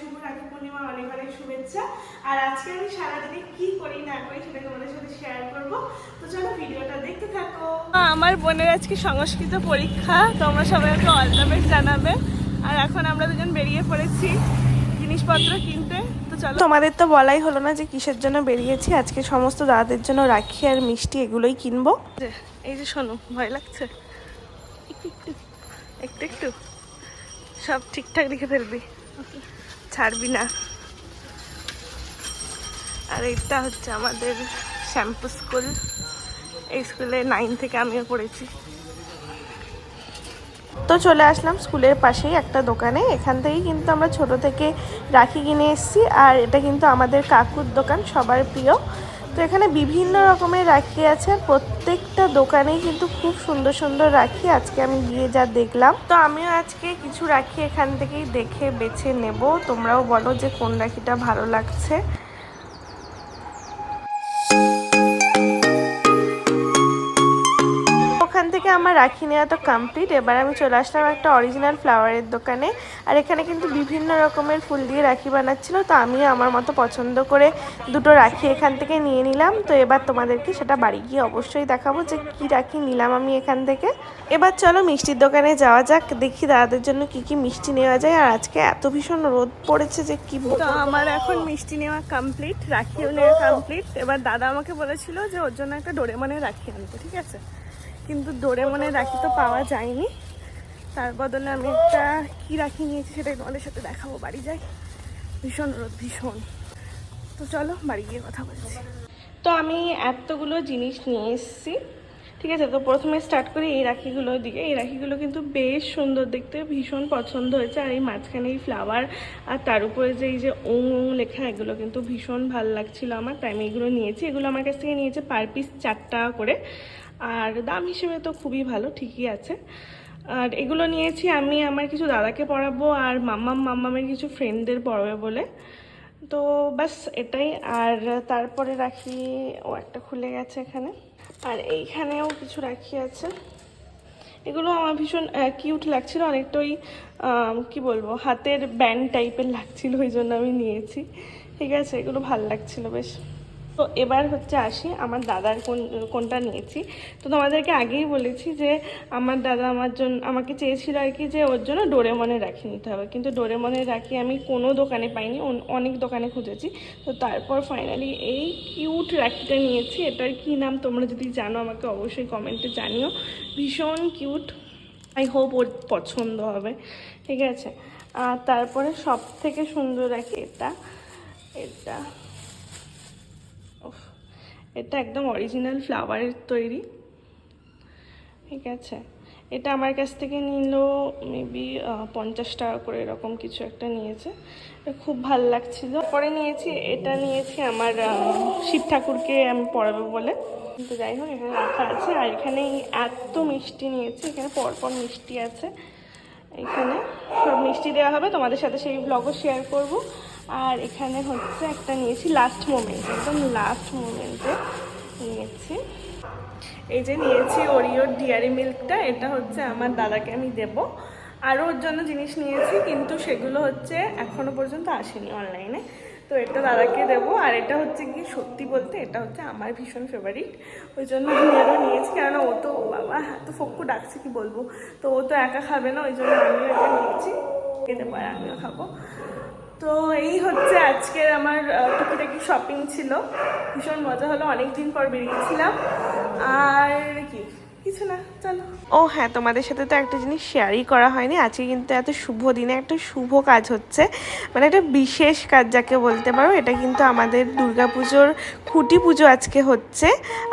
শুভ রাখি পূর্ণিমা অনেক অনেক শুভেচ্ছা। আর আজকে আমি সারাদিনে কি করি না করি সেটা তোমাদের সাথে শেয়ার করব। তো চলো ভিডিওটা দেখতে থাকো। আমার বোনের আজকে সংস্কৃত পরীক্ষা তোমরা সবাই ওকে অল দ্য বেস্ট জানাবে। আর এখন আমরা দুজন বেরিয়ে পড়েছি জিনিসপত্র কিনতে। তো চলো। তোমাদের তো বলাই হলো না যে কিসের জন্য বেরিয়েছি। আজকে সমস্ত দাদাদের জন্য রাখি আর মিষ্টি এগুলোই কিনবো। এই যে শোনো ভয় লাগছে। একটু একটু একটু একটু। সব ঠিকঠাক লিখে ফেলবি। ছাড়বি না। আর এটা হচ্ছে আমাদের শ্যাম্পু স্কুল। এই স্কুলে নাইন থেকে আমিও পড়েছি। তো চলে আসলাম স্কুলের পাশেই একটা দোকানে। এখান থেকেই কিন্তু আমরা ছোট থেকে রাখি কিনে এসেছি। আর এটা কিন্তু আমাদের কাকুর দোকান, সবার প্রিয়। তো এখানে বিভিন্ন রকমের রাখি আছে। প্রত্যেকটা দোকানে কিন্তু খুব সুন্দর সুন্দর রাখি। আজকে আমি গিয়ে যা দেখলাম। তো আমিও আজকে কিছু রাখি এখান থেকেই দেখে বেছে নেব। তোমরাও বলো যে কোন রাখিটা ভালো লাগছে। আমার রাখি নেওয়া তো কমপ্লিট এবার আমি চলে আসলাম একটা অরিজিনাল ফ্লাওয়ারের দোকানে। আর এখানে কিন্তু বিভিন্ন রকমের ফুল দিয়ে রাখি বানাচ্ছিল, তো আমি আমার মতো পছন্দ করে দুটো রাখি এখান থেকে নিয়ে নিলাম। তো এবার তোমাদেরকে সেটা বাড়ি গিয়ে অবশ্যই দেখাবো যে কি রাখি নিলাম আমি এখান থেকে। এবার চলো মিষ্টির দোকানে যাওয়া যাক, দেখি দাদাদের জন্য কি কি মিষ্টি নেওয়া যায়। আর আজকে এত ভীষণ রোদ পড়েছে যে কি তো আমার এখন মিষ্টি নেওয়া কমপ্লিট রাখিও নেওয়া কমপ্লিট এবার দাদা আমাকে বলেছিল যে ওর জন্য একটা ডোরে ডোরেমনের রাখি আনতে ঠিক আছে? কিন্তু ডোরেমনের রাখি তো পাওয়া যায়নি। তার বদলে আমি একটা কী রাখি নিয়েছি সেটাই তোমাদের সাথে দেখাবো, বাড়ি যাই। ভীষণ রোদ, ভীষণ। তো চলো বাড়ি গিয়ে কথা বলছি। তো আমি এতগুলো জিনিস নিয়ে এসেছি, ঠিক আছে? তো প্রথমে স্টার্ট করি এই রাখিগুলো দিকে। এই রাখিগুলো কিন্তু বেশ সুন্দর দেখতে, ভীষণ পছন্দ হয়েছে। আর এই মাঝখানে এই ফ্লাওয়ার আর তার উপরে যে এই যে ওং ওং লেখা, এগুলো কিন্তু ভীষণ ভালো লাগছিল আমার। তাই আমি এগুলো নিয়েছি। এগুলো আমার কাছ থেকে নিয়েছে পার পিস চার টাকা করে। আর দাম হিসেবে তো খুবই ভালো, ঠিকই আছে। আর এগুলো নিয়েছি আমি আমার কিছু দাদাকে পড়াবো আর মাম্মাম, মাম্মামের কিছু ফ্রেন্ডদের পড়াবে বলে। তো বাস এটাই, আর তারপরে রাখি, ও একটা খুলে গেছে এখানে। আর এইখানেও কিছু রাখি আছে। এগুলো আমার ভীষণ কিউট লাগছিল অনেকটা ওই কি বলব, হাতের ব্যান্ড টাইপের লাগছিল, ওই জন্য আমি নিয়েছি। ঠিক আছে, এগুলো ভালো লাগছিল বেশ। তো এবার হচ্ছে আসি, আমার দাদার কোন, কোনটা নিয়েছি। তো তোমাদেরকে আগেই বলেছি যে আমার দাদা আমার জন্য, আমাকে চেয়েছিল আর কি যে ওর জন্য ডোরেমনের রাখি নিতে হবে। কিন্তু ডোরেমনের রাখি আমি কোনো দোকানে পাইনি অনেক দোকানে খুঁজেছি। তো তারপর ফাইনালি এই কিউট রাখিটা নিয়েছি। এটার কী নাম তোমরা যদি জানো আমাকে অবশ্যই কমেন্টে জানিও। ভীষণ কিউট আই হোপ ওর পছন্দ হবে। ঠিক আছে? আর তারপরে সব থেকে সুন্দর রাখি এটা। এটা। এটা একদম অরিজিনাল ফ্লাওয়ারের তৈরি। ঠিক আছে। এটা আমার কাছ থেকে নিল মেবি পঞ্চাশ টাকা করে এরকম কিছু একটা নিয়েছে। খুব ভালো লাগছিল। পরে নিয়েছি, এটা নিয়েছি আমার শিব ঠাকুরকে আমি পড়াবো বলে। তো যাই হোক, এখানে রাখা আছে, আর এখানে এত মিষ্টি নিয়েছি, এখানে পরপর মিষ্টি আছে। এখানে সব মিষ্টি দেওয়া হবে। তোমাদের সাথে সেই ব্লগও শেয়ার করব। আর এখানে হচ্ছে একটা নিয়েছি লাস্ট মোমেন্ট একদম লাস্ট মোমেন্টে নিয়েছি। এই যে নিয়েছি ওরিওর ডিয়ারি মিল্কটা এটা হচ্ছে আমার দাদাকে আমি দেব। আরও ওর জন্য জিনিস নিয়েছি, কিন্তু সেগুলো হচ্ছে এখনও পর্যন্ত আসেনি অনলাইনে তো এটা দাদাকে দেব, আর এটা হচ্ছে কি সত্যি বলতে, এটা হচ্ছে আমার ভীষণ ফেভারিট ওই জন্য আমি আরও নিয়েছি, কেননা ও তো বাবা, এত ফক্কু ডাকছে, কি বলব? তো ও তো একা খাবে না, ওই জন্য আমিও এটা নিয়েছি। খেতে পারে আমিও খাব। তো এই হচ্ছে আজকের আমার টুকিটাকি শপিং ছিল। ভীষণ মজা হলো অনেক দিন পর বেরিয়েছিলাম। আর কি? ও হ্যাঁ তোমাদের সাথে তো একটা জিনিস শেয়ারই করা হয়নি। আজকে কিন্তু এত শুভ দিনে একটা শুভ কাজ হচ্ছে। মানে একটা বিশেষ কাজ যাকে বলতে পারো, এটা কিন্তু আমাদের দুর্গাপুজোর খুঁটি পুজো আজকে হচ্ছে।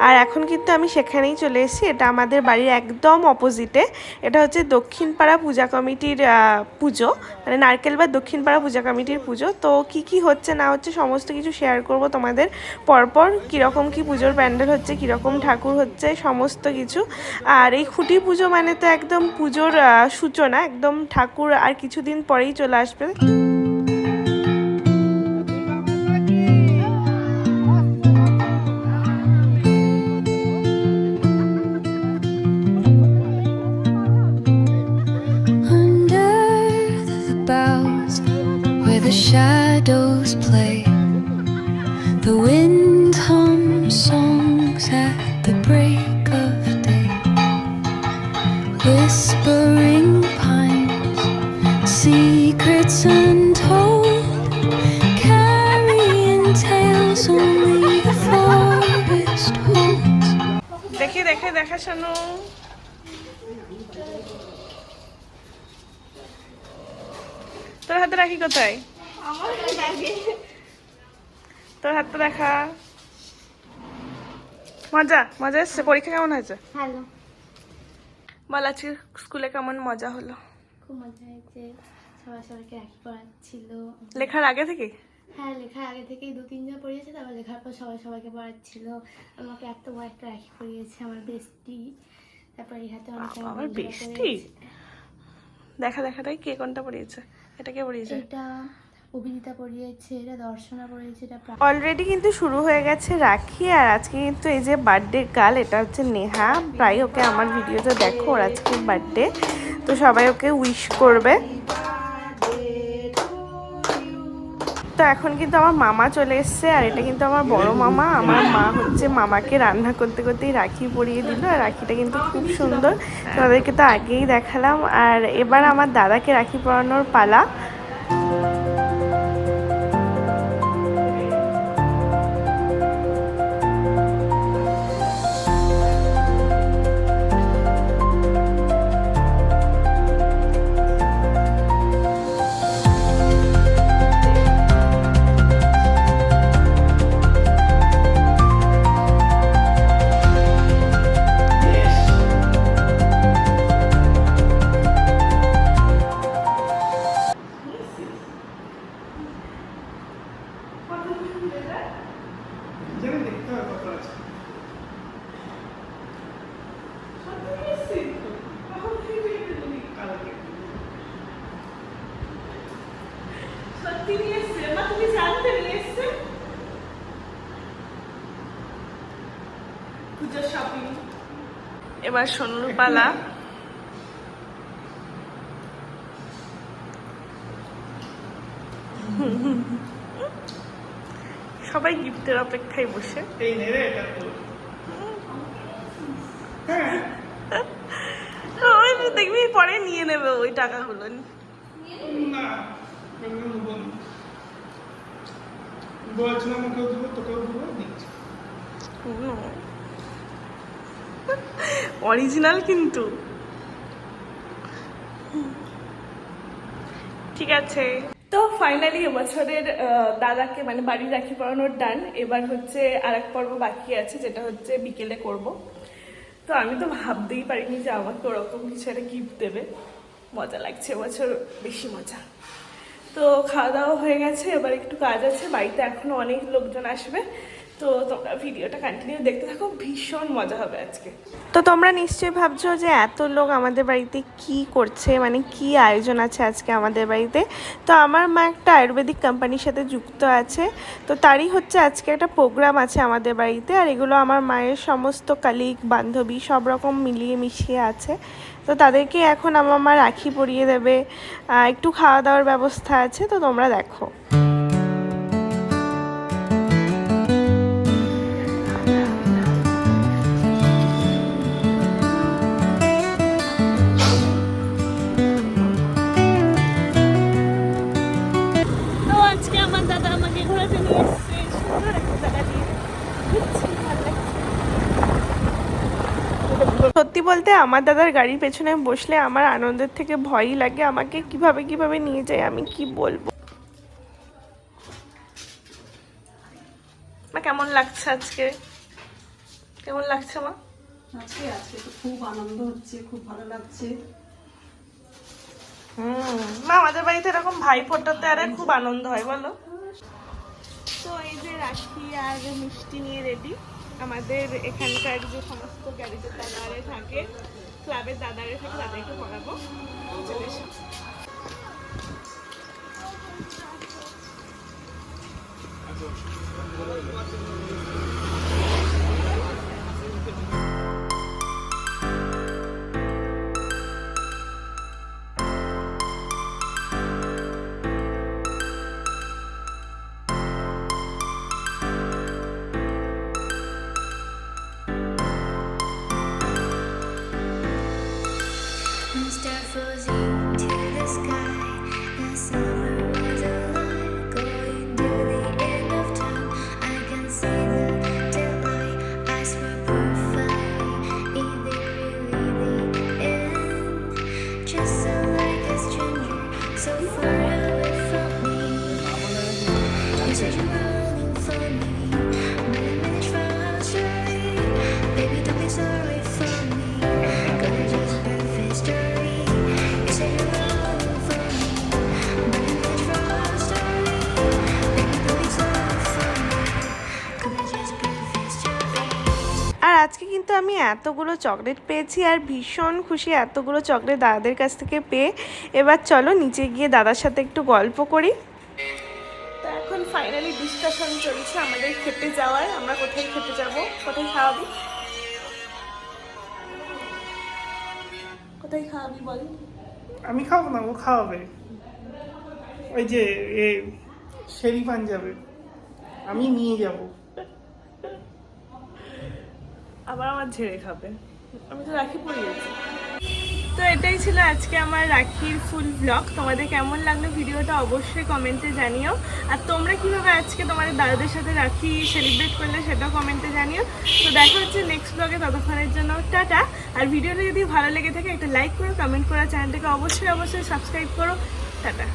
আর এখন কিন্তু আমি সেখানেই চলে এসেছি। এটা আমাদের বাড়ির একদম অপোজিটে এটা হচ্ছে দক্ষিণপাড়া পূজা কমিটির পুজো। মানে নারকেল বা দক্ষিণপাড়া পূজা কমিটির পুজো। তো কি কি হচ্ছে, না হচ্ছে, সমস্ত কিছু শেয়ার করব তোমাদের। পরপর কীরকম কি পুজোর প্যান্ডেল হচ্ছে, কীরকম ঠাকুর হচ্ছে, সমস্ত কিছু। আর এই খুঁটি পুজো মানে তো একদম পুজোর সূচনা, একদম ঠাকুর আর কিছুদিন পরেই চলে আসবে। Shadows play. দেখে দেখে দেখা শোনো। তোর হাতে রাখি কোথায়? তোর হাতটা দেখা মজা মজা এসছে। পরীক্ষা কেমন হয়েছে? ভালো। বল আজকে স্কুলে কেমন মজা হলো? খুব মজা হয়েছে। সবাই সবাইকে রাখি পড়াচ্ছিল। লেখার আগে থেকে? হ্যাঁ লেখা আগে থেকেই দু তিনজন পড়িয়েছে তারপর লেখার পর সবাই সবাইকে পড়াচ্ছিল। আমাকে এত বড় একটা রাখি পড়িয়েছে আমার বেস্টি তারপর এই হাতে অনেক আমার bestie? দেখা দেখা তাই কে কোনটা পড়িয়েছে? এটা কে পড়িয়েছে? এটা অভিজিতা পড়িয়েছে এটা দর্শনা পড়িয়েছে এটা অলরেডি কিন্তু শুরু হয়ে গেছে রাখি আর আজকে কিন্তু এই যে বার্থডে গার্ল এটা হচ্ছে নেহা। প্রায় ওকে আমার ভিডিওতে দেখো ওর আজকে বার্থডে তো সবাই ওকে উইশ করবে। তো এখন কিন্তু আমার মামা চলে এসছে, আর এটা কিন্তু আমার বড় মামা। আমার মা হচ্ছে মামাকে রান্না করতে করতেই রাখি পরিয়ে দিল, আর রাখিটা কিন্তু খুব সুন্দর। তাদেরকে তো আগেই দেখালাম। আর এবার আমার দাদাকে রাখি পরানোর পালা। সত্যি এসছে মা তুমি জানতে নিয়ে এসছে? পূজার শপিং এবার সোনুর পালা সবাই গিফটের অপেক্ষায় বসে। এই নে রে এটা তো। ওই দেখবি পরে নিয়ে নেবে ওই টাকাগুলো। না। অরিজিনাল কিন্তু। ঠিক আছে। তো ফাইনালি এবছরের দাদাকে মানে বাড়ির রাখি পড়ানোর ডান এবার হচ্ছে আর এক পর্ব বাকি আছে, যেটা হচ্ছে বিকেলে করব। তো আমি তো ভাবতেই পারিনি যে আমাকে ওরকম কিছু একটা গিফট দেবে। মজা লাগছে এবছর, বেশি মজা। তো খাওয়া দাওয়া হয়ে গেছে, এবার একটু কাজ আছে, বাড়িতে এখনও অনেক লোকজন আসবে। তো তোমরা ভিডিওটা কন্টিনিউ দেখতে থাকো, ভীষণ মজা হবে আজকে। তো তোমরা নিশ্চয়ই ভাবছ যে এত লোক আমাদের বাড়িতে কি করছে মানে কি আয়োজন আছে আজকে আমাদের বাড়িতে? তো আমার মা একটা আয়ুর্বেদিক কোম্পানির সাথে যুক্ত আছে, তো তারই হচ্ছে আজকে একটা প্রোগ্রাম আছে আমাদের বাড়িতে, আর এগুলো আমার মায়ের সমস্ত কালিগ বান্ধবী সব রকম মিলিয়ে মিশিয়ে আছে। তো তাদেরকে এখন আমার মা রাখি পরিয়ে দেবে। একটু খাওয়া দাওয়ার ব্যবস্থা আছে, তো তোমরা দেখো। সত্যি বলতে আমার দাদার গাড়ির পেছনে বসলে আমার আনন্দের থেকে ভয়ই লাগে। আমাকে কীভাবে কীভাবে নিয়ে যায় আমি কি বলব? মা কেমন লাগছে আজকে? কেমন লাগছে মা? আজকে আজকে তো খুব আনন্দ হচ্ছে খুব ভালো লাগছে। হুম মা আমাদের বাড়িতে এরকম ভাই ফোটাতে আরে খুব আনন্দ হয় বলো। তো এই যে রাখি আর মিষ্টি নিয়ে রেডি আমাদের এখানকার যে সমস্ত গ্যারেজের দাদারে থাকে, ক্লাবের দাদারে থাকে, তাদেরকে পড়াবো। চলে এসো। Stafford's এতগুলো চকলেট পেয়েছি আর ভীষণ খুশি এতগুলো চকলেট দাদাদের কাছ থেকে পেয়ে। এবার চলো নিচে গিয়ে দাদার সাথে একটু গল্প করি। তো এখন ফাইনালি ডিসকাশন চলছে আমাদের খেতে যাওয়ার। আমরা কোথায় খেতে যাব? কোথায় খাওয়াবি? কোথায় খাওয়াবি বল? আমি খাব না ও খাওয়াবে। ওই যে এ শেরি পাঞ্জাবে আমি নিয়ে যাব। আবার আমার ঝেড়ে খাবে। আমি তো রাখি পরিয়েছি তো এটাই ছিল আজকে আমার রাখির ফুল ব্লগ তোমাদের কেমন লাগল ভিডিওটা অবশ্যই কমেন্টে জানিও। আর তোমরা কীভাবে আজকে তোমাদের দাদাদের সাথে রাখি সেলিব্রেট করলে সেটাও কমেন্টে জানিও। তো দেখা হচ্ছে নেক্সট ব্লগে ততক্ষণের জন্য টাটা। আর ভিডিওটা যদি ভালো লেগে থাকে একটা লাইক করো কমেন্ট করো চ্যানেলটাকে অবশ্যই অবশ্যই সাবস্ক্রাইব করো। টাটা।